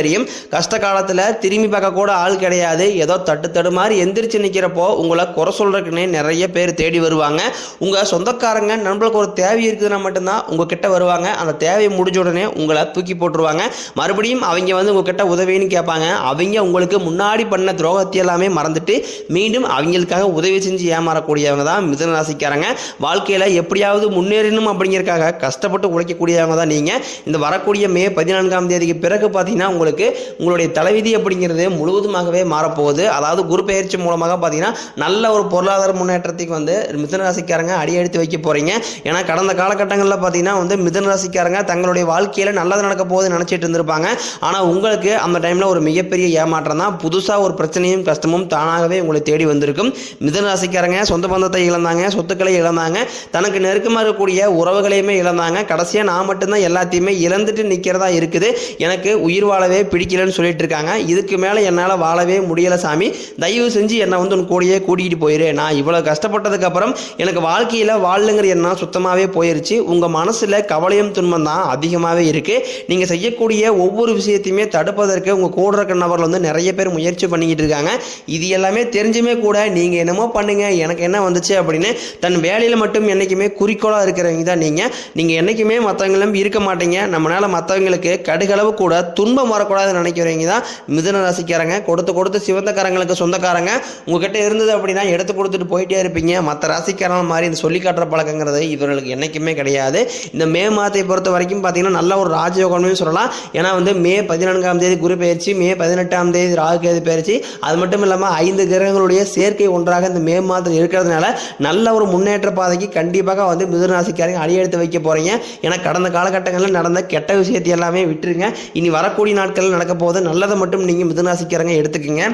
தெரியும். கஷ்ட காலத்தில் திரும்பி பார்க்க கூட ஆள் கிடையாது. ஏதோ தட்டு தடு மாதிரி எந்திரிச்சு நிற்கிறப்போ உங்களை குறை சொல்கிறதுக்குன்னே நிறைய பேர் தேடி வருவாங்க. உங்கள் சொந்தக்காரங்க நம்மளுக்கு ஒரு தேவை இருக்குதுன்னா மட்டும்தான் உங்கள் கிட்ட வருவாங்க. அந்த தேவையை முடிஞ்ச உடனே உங்களை தூக்கி போட்டுருவாங்க. மறுபடியும் அவங்க வந்து உங்ககிட்ட உதவின்னு கேட்பாங்க. அவங்க உங்களுக்கு முன்னாடி பண்ண துரோகத்தை எல்லாமே மறந்துட்டு மீண்டும் அவங்களுக்காக உதவி செஞ்சு ஏமாறக்கூடியவங்க தான் மிதன ராசிக்காரங்க வாழ்க்கையில் எப்படியாவது முன்னேறணும் அப்படிங்கிறதுக்காக கஷ்டப்பட்டு உழைக்கக்கூடியவங்க தான் நீங்கள் இந்த வரக்கூடிய மே பதினான்காம் தேதிக்கு பிறகு பார்த்தீங்கன்னா உங்களுக்கு உங்களுடைய தலைவிதி அப்படிங்கிறது முழுவதுமாகவே மாறப்போகுது. அதாவது குரு பயிற்சி மூலமாக பார்த்தீங்கன்னா நல்ல ஒரு பொருளாதார முன்னேற்றத்துக்கு வந்து மிதுன ராசிக்காரங்க அடியெடுத்து வைக்க போகிறீங்க ஏன்னா கடந்த காலகட்டங்களில் பார்த்தீங்கன்னா வந்து மிதுன ராசிக்காரங்க தங்களுடைய வாழ்க்கையில் நல்லது நடக்க போகுதுன்னு நினச்சிட்டு இருந்திருப்பாங்க. ஆனால் உங்களுக்கு அந்த டைமில் ஒரு மிகப்பெரிய ஏமாற்றம் தான். புதுசாக ஒரு பிரச்சனையும் கஷ்டமும் தானாகவே உங்களை தேடி வந்திருக்கும். மிதுன ராசிக்காரங்க சொந்த பந்தத்தை இழந்தாங்க சொத்துக்களை இழந்தாங்க தனக்கு நெருக்கமாக இருக்கக்கூடிய உறவுகளையுமே இழந்தாங்க. கடைசியாக நான் மட்டும்தான் எல்லாத்தையுமே இழந்துட்டு நிற்கிறதா இருக்குது. எனக்கு உயிர் வாழ வாழவே பிடிக்கலன்னு சொல்லிட்டு இருக்காங்க. இதுக்கு மேலே என்னால் வாழவே முடியலை சாமி. தயவு செஞ்சு என்னை வந்து உன் கூடயே கூட்டிகிட்டு போயிரு. நான் இவ்வளோ கஷ்டப்பட்டதுக்கப்புறம் எனக்கு வாழ்க்கையில் வாழலுங்கிற எண்ணம் சுத்தமாகவே போயிருச்சு. உங்கள் மனசில் கவலையும் துன்பம் தான் அதிகமாகவே இருக்குது நீங்கள் செய்யக்கூடிய ஒவ்வொரு விஷயத்தையுமே தடுப்பதற்கு உங்கள் கூட இருக்க நபர்கள் வந்து நிறைய பேர் முயற்சி பண்ணிக்கிட்டு இருக்காங்க. இது எல்லாமே தெரிஞ்சுமே கூட நீங்கள் என்னமோ பண்ணுங்கள் எனக்கு என்ன வந்துச்சு அப்படின்னு தன் வேலையில் மட்டும் என்றைக்குமே குறிக்கோளாக இருக்கிறவங்க தான் நீங்கள் நீங்கள் என்றைக்குமே மற்றவங்களும் இருக்க மாட்டீங்க. நம்மளால் மற்றவங்களுக்கு கடுகளவு கூட துன்பம் வரக்கூடாதுன்னு நினைக்கிறவங்க தான் மிதுன ராசிக்காரங்க. கொடுத்து கொடுத்து சிவந்தக்காரங்களுக்கு சொந்தக்காரங்க. உங்ககிட்ட இருந்தது அப்படின்னா எடுத்து கொடுத்துட்டு போயிட்டே இருப்பீங்க. மற்ற ராசிக்காரங்க மாதிரி இந்த சொல்லி காட்டுற பழக்கங்கிறது இவர்களுக்கு என்றைக்குமே கிடையாது. இந்த மே மாதத்தை பொறுத்த வரைக்கும் பார்த்தீங்கன்னா நல்ல ஒரு ராஜயோகம்னு சொல்லலாம். ஏன்னா வந்து மே பதினான்காம் தேதி குரு பயிற்சி மே பதினெட்டாம் தேதி ராகு கேது பயிற்சி அது மட்டும் இல்லாமல் ஐந்து கிரகங்களுடைய சேர்க்கை ஒன்றாக இந்த மே மாதத்தில் இருக்கிறதுனால நல்ல ஒரு முன்னேற்ற பாதைக்கு கண்டிப்பாக வந்து மிதுன ராசிக்காரங்க அடியெடுத்து வைக்க போகிறீங்க ஏன்னா கடந்த காலகட்டங்களில் நடந்த கெட்ட விஷயத்தை எல்லாமே விட்டுருங்க. இனி வரக்கூடிய நாட்களில் நடக்க போகுது நல்லதை மட்டும் நீங்கள் மிதுன எடுத்துக்கோங்க.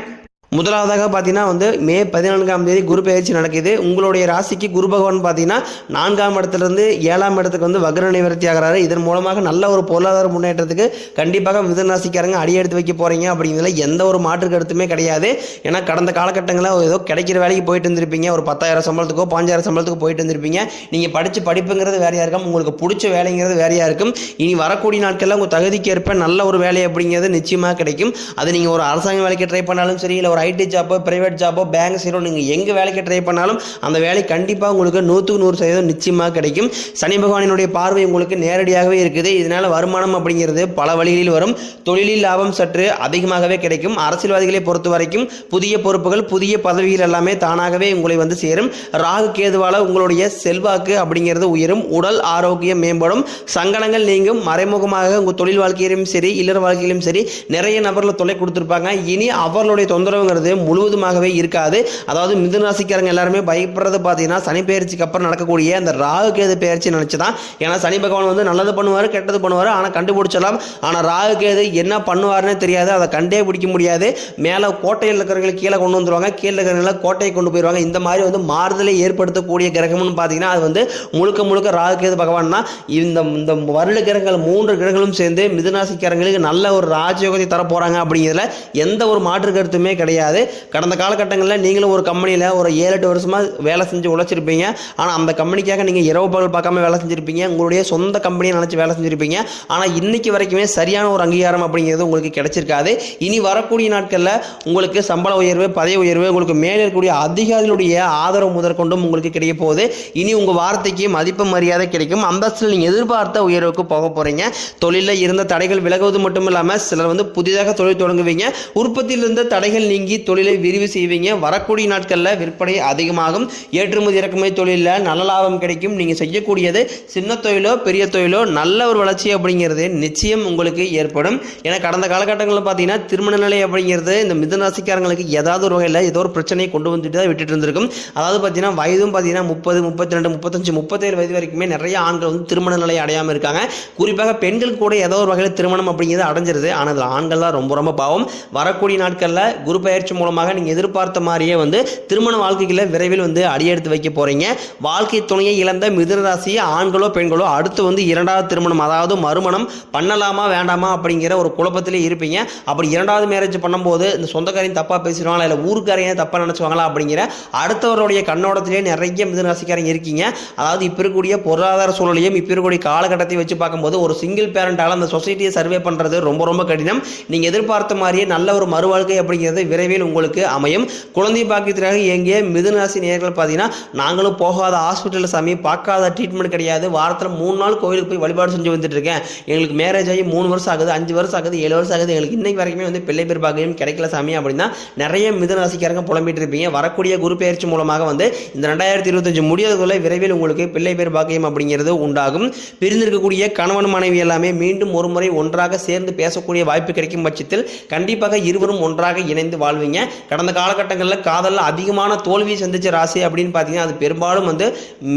முதலாவதாக பார்த்தீங்கன்னா வந்து மே பதினான்காம் தேதி குரு பயிற்சி நடக்குது. உங்களுடைய ராசிக்கு குரு பகவான் பார்த்தீங்கன்னா நான்காம் இடத்துலேருந்து ஏழாம் இடத்துக்கு வந்து வக்ர நிவர்த்தி ஆகிறாரு. இதன் மூலமாக நல்ல ஒரு பொருளாதார முன்னேற்றத்துக்கு கண்டிப்பாக மிதன் ராசிக்காரங்க அடியெடுத்து வைக்க போகிறீங்க அப்படிங்கிறதுல எந்த ஒரு மாற்று கருத்துமே கிடையாது. ஏன்னா கடந்த காலகட்டங்களில் ஏதோ கிடைக்கிற வேலைக்கு போயிட்டு இருந்திருப்பீங்க. ஒரு பத்தாயிரம் சம்பளத்துக்கோ பாஞ்சாயிரம் சம்பளத்துக்கோ போயிட்டு இருந்திருப்பீங்க. நீங்கள் படித்து படிப்புங்கிறது வேறையாக இருக்கும். உங்களுக்கு பிடிச்ச வேலைங்கிறது வேறையாக இருக்கும். இனி வரக்கூடிய நாட்களில் உங்கள் தகுதிக்கு ஏற்ப நல்ல ஒரு வேலை அப்படிங்கிறது நிச்சயமாக கிடைக்கும். அது நீங்கள் ஒரு அரசாங்க வேலைக்கு ட்ரை பண்ணாலும் சரி இல்லை ஒரு ஐடி ஜாப்போ ப்ரைவேட் ஜாப்போ பேங்க் சீரோ நீங்கள் எங்கே வேலைக்கு ட்ரை பண்ணாலும் அந்த வேலை கண்டிப்பாக உங்களுக்கு நூற்றுக்கு நூறு சதவீதம் நிச்சயமாக கிடைக்கும். சனி பகவானினுடைய பார்வை உங்களுக்கு நேரடியாகவே இருக்குது. இதனால் வருமானம் அப்படிங்கிறது பல வழிகளில் வரும். தொழிலில் லாபம் சற்று அதிகமாகவே கிடைக்கும். அரசியல்வாதிகளை பொறுத்த வரைக்கும் புதிய பொறுப்புகள் புதிய பதவிகள் எல்லாமே தானாகவே உங்களை வந்து சேரும். ராகு கேதுவால் உங்களுடைய செல்வாக்கு அப்படிங்கிறது உயரும். உடல் ஆரோக்கியம் மேம்படும். சங்கடங்கள் நீங்கும். மறைமுகமாக உங்கள் தொழில் வாழ்க்கையிலும் சரி இல்லற வாழ்க்கையிலும் சரி நிறைய நபர்களை தொலை கொடுத்துருப்பாங்க. இனி அவர்களுடைய தொந்தரவு தொந்தரவுங்கிறது முழுவதுமாகவே இருக்காது. அதாவது மிதுன ராசிக்காரங்க எல்லாருமே பயப்படுறது பார்த்தீங்கன்னா சனி பயிற்சிக்கு அப்புறம் நடக்கக்கூடிய அந்த ராகு கேது பயிற்சி நினச்சி தான் ஏன்னா சனி பகவான் வந்து நல்லது பண்ணுவார் கெட்டது பண்ணுவார் ஆனால் கண்டுபிடிச்சலாம் ஆனால் ராகு கேது என்ன பண்ணுவார்னே தெரியாது. அதை கண்டே பிடிக்க முடியாது. மேலே கோட்டையில் இருக்கிறவங்களுக்கு கீழே கொண்டு வந்துருவாங்க. கீழே இருக்கிறவங்கள கோட்டையை கொண்டு போயிடுவாங்க இந்த மாதிரி வந்து மாறுதலை ஏற்படுத்தக்கூடிய கிரகம்னு பார்த்தீங்கன்னா அது வந்து முழுக்க முழுக்க ராகு கேது பகவான் தான் இந்த இந்த வருட கிரகங்கள் மூன்று கிரகங்களும் சேர்ந்து மிதுனாசிக்காரங்களுக்கு நல்ல ஒரு ராஜயோகத்தை தர போகிறாங்க அப்படிங்கிறதுல எந்த ஒரு மாற்று கருத்துமே கிடையாது. கிடையாது. கடந்த காலகட்டங்களில் நீங்களும் ஒரு கம்பெனியில் ஒரு ஏழு எட்டு வருஷமாக வேலை செஞ்சு உழைச்சிருப்பீங்க. ஆனால் அந்த கம்பெனிக்காக நீங்கள் இரவு பகல் பார்க்காம வேலை செஞ்சுருப்பீங்க. உங்களுடைய சொந்த கம்பெனியை நினச்சி வேலை செஞ்சுருப்பீங்க. ஆனால் இன்றைக்கி வரைக்குமே சரியான ஒரு அங்கீகாரம் அப்படிங்கிறது உங்களுக்கு கிடைச்சிருக்காது. இனி வரக்கூடிய நாட்களில் உங்களுக்கு சம்பள உயர்வு பதவி உயர்வு உங்களுக்கு மேலே இருக்கக்கூடிய அதிகாரிகளுடைய ஆதரவு முதற்கொண்டும் உங்களுக்கு கிடைக்க போகுது. இனி உங்கள் வார்த்தைக்கு மதிப்பு மரியாதை கிடைக்கும். அந்தஸ்தில் நீங்கள் எதிர்பார்த்த உயர்வுக்கு போக போகிறீங்க தொழிலில் இருந்த தடைகள் விலகுவது மட்டும் இல்லாமல் சிலர் வந்து புதிதாக தொழில் தொடங்குவீங்க. உற்பத்தியில் இருந்த தடைகள் நீங்கி தொழிலை விரிவு செய்வீங்க. வரக்கூடிய நாட்களில் விற்பனை அதிகமாகும். ஏற்றுமதி இறக்குமதி தொழிலில் நல்ல லாபம் கிடைக்கும். நீங்கள் செய்யக்கூடியது சின்ன தொழிலோ பெரிய தொழிலோ நல்ல ஒரு வளர்ச்சி அப்படிங்கிறது நிச்சயம் உங்களுக்கு ஏற்படும். ஏன்னா கடந்த காலகட்டங்களில் பார்த்தீங்கன்னா திருமண நிலை அப்படிங்கிறது இந்த மிதனராசிக்காரங்களுக்கு ஏதாவது ஒரு வகையில் ஏதோ ஒரு பிரச்சனையை கொண்டு வந்துட்டு தான் விட்டுட்டு இருந்திருக்கும். அதாவது பார்த்தீங்கன்னா வயதும் பார்த்தீங்கன்னா முப்பது முப்பத்தி ரெண்டு முப்பத்தஞ்சு முப்பத்தேழு வயது வரைக்குமே நிறைய ஆண்கள் வந்து திருமண நிலை அடையாமல் இருக்காங்க. குறிப்பாக பெண்கள் கூட ஏதோ ஒரு வகையில் திருமணம் அப்படிங்கிறது அடைஞ்சிருது. ஆனால் அதில் ஆண்கள் தான் ரொம்ப ரொம்ப பாவம். வரக்கூடிய நாட்களில் குரு பயிற்சி மூலமாக நீங்கள் எதிர்பார்த்த மாதிரியே வந்து திருமண வாழ்க்கைகளை விரைவில் வந்து அடியெடுத்து வைக்க போகிறீங்க வாழ்க்கை துணையை இழந்த மிதுன ஆண்களோ பெண்களோ அடுத்து வந்து இரண்டாவது திருமணம் அதாவது மறுமணம் பண்ணலாமா வேண்டாமா அப்படிங்கிற ஒரு குழப்பத்திலே இருப்பீங்க. அப்படி இரண்டாவது மேரேஜ் பண்ணும்போது இந்த சொந்தக்காரையும் தப்பாக பேசிடுவாங்களா இல்லை ஊருக்காரையும் தப்பாக நினச்சிவாங்களா அப்படிங்கிற அடுத்தவருடைய கண்ணோடத்திலே நிறைய மிதுனராசிக்காரங்க இருக்கீங்க. அதாவது இப்போ இருக்கக்கூடிய பொருளாதார சூழலையும் இப்போ இருக்கக்கூடிய காலகட்டத்தையும் வச்சு பார்க்கும்போது ஒரு சிங்கிள் பேரண்டால் அந்த சொசைட்டியை சர்வே பண்ணுறது ரொம்ப ரொம்ப கடினம். நீங்கள் எதிர்பார்த்த மாதிரியே நல்ல ஒரு மறுவாழ்க்கை அப்படிங்கிறது விரைவில் உங்களுக்கு அமையும். குழந்தை பாக்கியத்திற்காக இயங்கிய மிதுனராசி நேர்கள் பார்த்தீங்கன்னா நாங்களும் போகாத ஹாஸ்பிட்டலில் சாமி பார்க்காத ட்ரீட்மெண்ட் கிடையாது. வாரத்தில் மூணு நாள் கோயிலுக்கு போய் வழிபாடு செஞ்சு வந்துட்டு இருக்கேன். எங்களுக்கு மேரேஜ் ஆகி மூணு வருஷம் ஆகுது அஞ்சு வருஷம் ஆகுது ஏழு வருஷம் ஆகுது. எங்களுக்கு இன்னைக்கு வரைக்குமே வந்து பிள்ளை பேர் பாக்கியம் கிடைக்கல சாமி அப்படின்னா நிறைய மிதுனராசிக்காரங்க புலம்பிட்டு இருப்பீங்க. வரக்கூடிய குரு பயிற்சி மூலமாக வந்து இந்த ரெண்டாயிரத்தி இருபத்தஞ்சு முடியாததுக்குள்ள விரைவில் உங்களுக்கு பிள்ளை பேர் பாக்கியம் அப்படிங்கிறது உண்டாகும். பிரிந்திருக்கக்கூடிய கணவன் மனைவி எல்லாமே மீண்டும் ஒருமுறை ஒன்றாக சேர்ந்து பேசக்கூடிய வாய்ப்பு கிடைக்கும் பட்சத்தில் கண்டிப்பாக இருவரும் ஒன்றாக இணைந்து வாழ்வீங்க. கடந்த காலகட்டங்களில் காதலில் அதிகமான தோல்வியை சந்திச்ச ராசி அப்படின்னு பார்த்தீங்கன்னா அது பெரும்பாலும் வந்து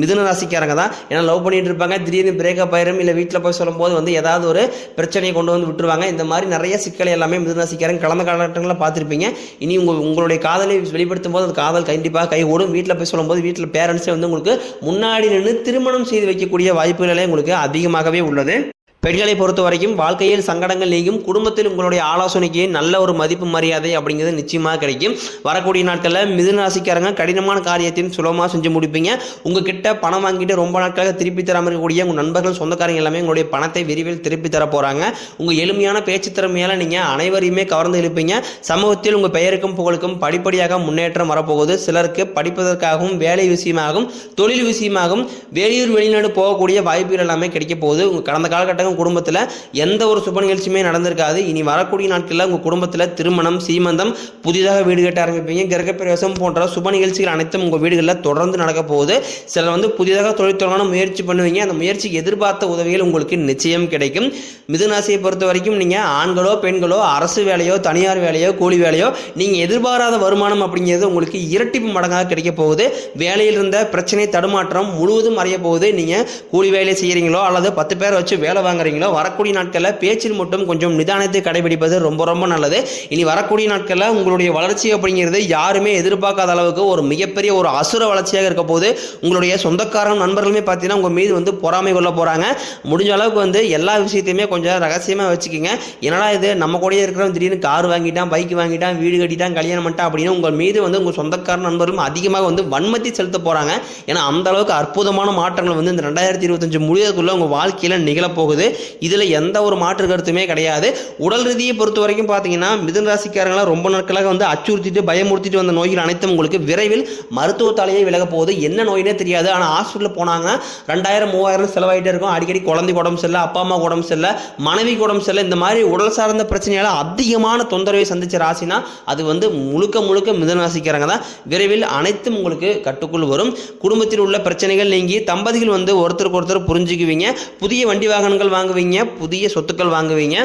மிதுன ராசிக்காரங்க தான். ஏன்னா லவ் பண்ணிட்டு இருப்பாங்க. திடீர்னு பிரேக்கப் ஆயிரும். இல்லை வீட்டில் போய் சொல்லும்போது வந்து ஏதாவது ஒரு பிரச்சனையை கொண்டு வந்து விட்டுருவாங்க. இந்த மாதிரி நிறைய சிக்கலை எல்லாமே மிதுன ராசிக்காரங்க கடந்த காலகட்டங்களில் பார்த்துருப்பீங்க. இனி உங்கள் உங்களுடைய காதலை வெளிப்படுத்தும் போது அந்த காதல் கண்டிப்பாக கை ஓடும். வீட்டில் போய் சொல்லும்போது வீட்டில் பேரண்ட்ஸே வந்து உங்களுக்கு முன்னாடி நின்று திருமணம் செய்து வைக்கக்கூடிய வாய்ப்புகளே உங்களுக்கு அதிகமாகவே உள்ளது. பெண்களை பொறுத்த வரைக்கும் வாழ்க்கையில் சங்கடங்கள் நீங்கும். குடும்பத்தில் உங்களுடைய ஆலோசனைக்கு நல்ல ஒரு மதிப்பு மரியாதை அப்படிங்கிறது நிச்சயமாக கிடைக்கும். வரக்கூடிய நாட்களில் மிதுனராசிக்காரங்க கடினமான காரியத்தையும் சுலபமாக செஞ்சு முடிப்பீங்க. உங்ககிட்ட பணம் வாங்கிட்டு ரொம்ப நாட்களாக திருப்பி தராமல் இருக்கக்கூடிய உங்கள் நண்பர்கள் சொந்தக்காரங்க எல்லாமே உங்களுடைய பணத்தை விரைவில் திருப்பி தர போகிறாங்க உங்கள் எளிமையான பேச்சு திறமையால் நீங்கள் அனைவரையுமே கவர்ந்து இழுப்பீங்க. சமூகத்தில் உங்கள் பெயருக்கும் புகழுக்கும் படிப்படியாக முன்னேற்றம் வரப்போகுது. சிலருக்கு படிப்பதற்காகவும் வேலை விஷயமாகவும் தொழில் விஷயமாகவும் வெளியூர் வெளிநாடு போகக்கூடிய வாய்ப்புகள் எல்லாமே கிடைக்க போகுது. உங்கள் கடந்த காலகட்டங்கள் குடும்பத்தில் எந்த ஒரு சுப நிகழ்ச்சியுமே நடந்திருக்காது. இனி வரக்கூடிய நாட்களில் உங்கள் குடும்பத்தில் திருமணம் சீமந்தம் புதிதாக வீடு கட்ட ஆரம்பிப்பீங்க. கிரகப்பிரவேசம் போன்ற சுப நிகழ்ச்சிகள் அனைத்தும் உங்கள் வீடுகளில் தொடர்ந்து நடக்க போகுது. சிலர் வந்து புதிதாக தொழில் தொடங்கணும் முயற்சி பண்ணுவீங்க. அந்த முயற்சிக்கு எதிர்பார்த்த உதவிகள் உங்களுக்கு நிச்சயம் கிடைக்கும். மிதுனாசியை பொறுத்த வரைக்கும் நீங்கள் ஆண்களோ பெண்களோ அரசு வேலையோ தனியார் வேலையோ கூலி வேலையோ நீங்கள் எதிர்பாராத வருமானம் அப்படிங்கிறது உங்களுக்கு இரட்டிப்பு மடங்காக கிடைக்க போகுது. வேலையில் இருந்த பிரச்சனை தடுமாற்றம் முழுவதும் அறிய போகுது. நீங்கள் கூலி வேலை செய்கிறீங்களோ அல்லது பத்து பேரை வச்சு வேலை வாங்க வாங்குறீங்களோ வரக்கூடிய நாட்களில் பேச்சில் மட்டும் கொஞ்சம் நிதானத்தை கடைபிடிப்பது ரொம்ப ரொம்ப நல்லது. இனி வரக்கூடிய நாட்களில் உங்களுடைய வளர்ச்சி அப்படிங்கிறது யாருமே எதிர்பார்க்காத அளவுக்கு ஒரு மிகப்பெரிய ஒரு அசுர வளர்ச்சியாக இருக்க போது உங்களுடைய சொந்தக்காரன் நண்பர்களுமே பார்த்தீங்கன்னா உங்கள் மீது வந்து பொறாமை கொள்ள போகிறாங்க முடிஞ்ச அளவுக்கு வந்து எல்லா விஷயத்தையுமே கொஞ்சம் ரகசியமாக வச்சுக்கோங்க. என்னடா இது? நம்ம கூடயே இருக்கிறவன் திடீர்னு கார் வாங்கிட்டான் பைக் வாங்கிட்டான் வீடு கட்டிட்டான் கல்யாணம் பண்ணிட்டான் அப்படின்னு உங்கள் மீது வந்து உங்கள் சொந்தக்கார நண்பர்களும் அதிகமாக வந்து வன்மத்தி செலுத்த போகிறாங்க ஏன்னா அந்த அளவுக்கு அற்புதமான மாற்றங்கள் வந்து இந்த ரெண்டாயிரத்தி இருபத்தஞ்சு முடியறதுக்குள்ள உங்கள் வாழ்க்கையில் நிகழப்போகுது இதில் எந்த ஒரு மாற்று கருத்துமே கிடையாது. உடல் ரீதியை பொறுத்த வரைக்கும் பார்த்தீங்கன்னா மிதன் ராசிக்காரங்களாம் ரொம்ப நாட்களாக வந்து அச்சுறுத்திட்டு பயமுறுத்திட்டு வந்த நோய்கள் அனைத்தும் உங்களுக்கு விரைவில் மருத்துவத்தாலேயே விலக போகுது. என்ன நோயினே தெரியாது. ஆனால் ஹாஸ்பிட்டலில் போனாங்க. ரெண்டாயிரம் மூவாயிரம் செலவாயிட்டே இருக்கும். அடிக்கடி குழந்தை உடம்பு சரியில்லை அப்பா அம்மா உடம்பு சரியில்லை மனைவி உடம்பு சரியில்லை. இந்த மாதிரி உடல் சார்ந்த பிரச்சனையால் அதிகமான தொந்தரவை சந்திச்ச ராசினா அது வந்து முழுக்க முழுக்க மிதன் ராசிக்காரங்க தான். விரைவில் அனைத்தும் உங்களுக்கு கட்டுக்குள் வரும். குடும்பத்தில் உள்ள பிரச்சனைகள் நீங்கி தம்பதிகள் வந்து ஒருத்தருக்கு ஒருத்தர் புரிஞ்சுக்குவீங்க. புதிய வண்டி வாகனங்கள் வாங்குவீங்க புதிய சொத்துக்கள் வாங்குவீங்க.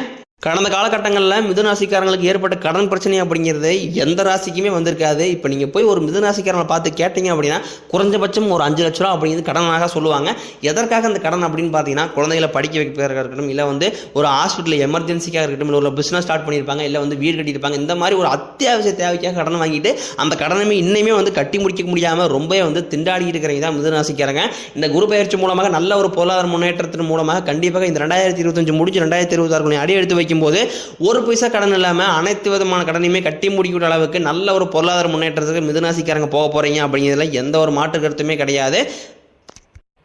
கடந்த காலகட்டங்களில் மிதுராசிக்காரங்களுக்கு ஏற்பட்ட கடன் பிரச்சனை அப்படிங்கிறது எந்த ராசிக்குமே வந்திருக்காது. இப்போ நீங்கள் போய் ஒரு மிதுராசிக்காரங்களை பார்த்து கேட்டீங்க அப்படின்னா குறைஞ்சபட்சம் ஒரு அஞ்சு லட்ச ரூபா அப்படிங்கிறது கடனாக சொல்லுவாங்க. எதற்காக அந்த கடன் அப்படின்னு பார்த்தீங்கன்னா குழந்தைகளை படிக்க வைக்கிறதுக்காக இருக்கட்டும் இல்லை வந்து ஒரு ஹாஸ்பிட்டலில் எமர்ஜென்சிக்காக இருக்கட்டும் இல்லை ஒரு பிஸ்னஸ் ஸ்டார்ட் பண்ணியிருப்பாங்க இல்லை வந்து வீடு கட்டியிருப்பாங்க இந்த மாதிரி ஒரு அத்தியாவசிய தேவைக்காக கடன் வாங்கிட்டு அந்த கடனுமே இன்னுமே வந்து கட்டி முடிக்க முடியாமல் ரொம்பவே வந்து திண்டாடிட்டு இருக்கிறவங்க தான் மிதுராசிக்காரங்க இந்த குரு பயிற்சி மூலமாக நல்ல ஒரு பொருளாதார முன்னேற்றத்தின் மூலமாக கண்டிப்பாக இந்த ரெண்டாயிரத்தி இருபத்தஞ்சு முடிஞ்சு ரெண்டாயிரத்தி இருபத்தாறு அடி எடுத்து வைக்க ஒரு பைசா கடன் இல்லாமல் அனைத்து விதமான கடனையுமே கட்டி முடிக்கிற அளவுக்கு நல்ல ஒரு பொருளாதார முன்னேற்றத்துக்கு மிதுராசிக்காரங்க போக போகிறீங்க அப்படிங்கிறதுல எந்த ஒரு மாற்று கருத்துமே கிடையாது.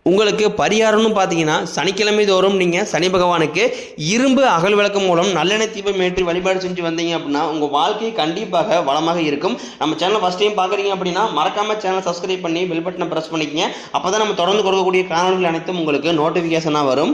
உங்களுக்கு பரிகாரம்னு பார்த்தீங்கன்னா சனிக்கிழமை தோறும் நீங்கள் சனி பகவானுக்கு இரும்பு அகல் விளக்கம் மூலம் நல்லெண்ணெய் தீபம் ஏற்றி வழிபாடு செஞ்சு வந்தீங்க அப்படின்னா உங்கள் வாழ்க்கை கண்டிப்பாக வளமாக இருக்கும். நம்ம சேனலை ஃபஸ்ட் டைம் பார்க்குறீங்க அப்படின்னா மறக்காம சேனலை சப்ஸ்கிரைப் பண்ணி பெல் பட்டனை ப்ரெஸ் பண்ணிக்கங்க. அப்போ தான் நம்ம தொடர்ந்து கொடுக்கக்கூடிய காணொலிகள் அனைத்தும் உங்களுக்கு நோட்டிஃபிகேஷனாக வரும்.